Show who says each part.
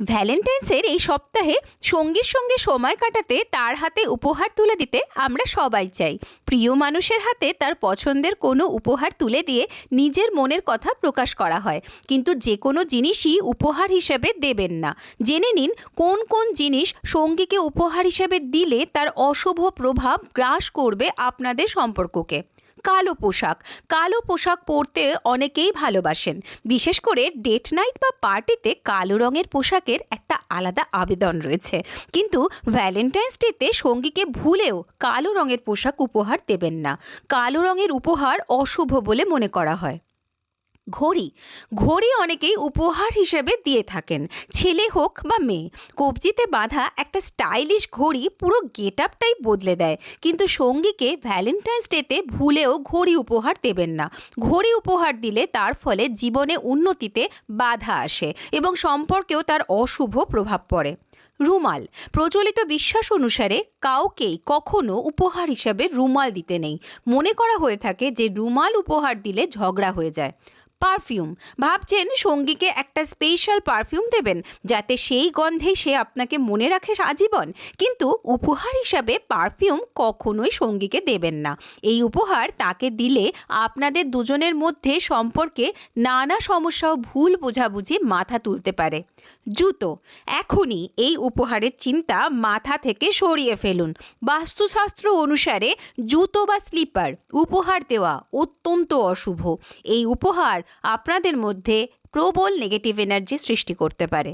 Speaker 1: ভ্যালেন্টাইন্সের এই সপ্তাহে সঙ্গীর সঙ্গে সময় কাটাতে তার হাতে উপহার তুলে দিতে আমরা সবাই চাই। প্রিয় মানুষের হাতে তার পছন্দের কোনো উপহার তুলে দিয়ে নিজের মনের কথা প্রকাশ করা হয়। কিন্তু যে কোনো জিনিসই উপহার হিসেবে দেবেন না। জেনে নিন কোন কোন জিনিস সঙ্গীকে উপহার হিসেবে দিলে তার অশুভ প্রভাব গ্রাস করবে আপনাদের সম্পর্ককে। কালো পোশাক। কালো পোশাক পরতে অনেকেই ভালোবাসেন। বিশেষ করে ডেট নাইট বা পার্টিতে কালো রঙের পোশাকের একটা আলাদা আবেদন রয়েছে। কিন্তু ভ্যালেন্টাইন্স ডেতে সঙ্গীকে ভুলেও কালো রঙের পোশাক উপহার দেবেন না। কালো রঙের উপহার অশুভ বলে মনে করা হয়। ঘড়ি। ঘড়ি অনেকেই উপহার হিসেবে দিয়ে থাকেন, ছেলে হোক বা মেয়ে। কবজিতে বাঁধা একটা স্টাইলিশ ঘড়ি পুরো গেট আপটাই বদলে দেয়। কিন্তু সঙ্গীকে ভ্যালেন্টাইন্স ডেতে ভুলেও ঘড়ি উপহার দেবেন না। ঘড়ি উপহার দিলে তার ফলে জীবনে উন্নতিতে বাধা আসে এবং সম্পর্কেও তার অশুভ প্রভাব পড়ে। রুমাল। প্রচলিত বিশ্বাস অনুসারে কাউকেই কখনো উপহার হিসাবে রুমাল দিতে নেই। মনে করা হয়ে থাকে যে রুমাল উপহার দিলে ঝগড়া হয়ে যায়। পারফিউম। ভাবছেন সঙ্গীকে একটা স্পেশাল পারফিউম দেবেন, যাতে সেই গন্ধে সে আপনাকে মনে রাখে আজীবন। কিন্তু উপহার হিসাবে পারফিউম কখনোই সঙ্গীকে দেবেন না। এই উপহার তাকে দিলে আপনাদের দুজনের মধ্যে সম্পর্কে নানা সমস্যা ও ভুল বোঝাবুঝি মাথা তুলতে পারে। জুতো, এখনই এই উপহারের চিন্তা মাথা থেকে সরিয়ে ফেলুন। বাস্তুশাস্ত্র অনুসারে জুতো বা স্লিপার, উপহার দেওয়া অত্যন্ত অশুভ। এই উপহার আপনাদের মধ্যে প্রবল নেগেটিভ এনার্জি সৃষ্টি করতে পারে।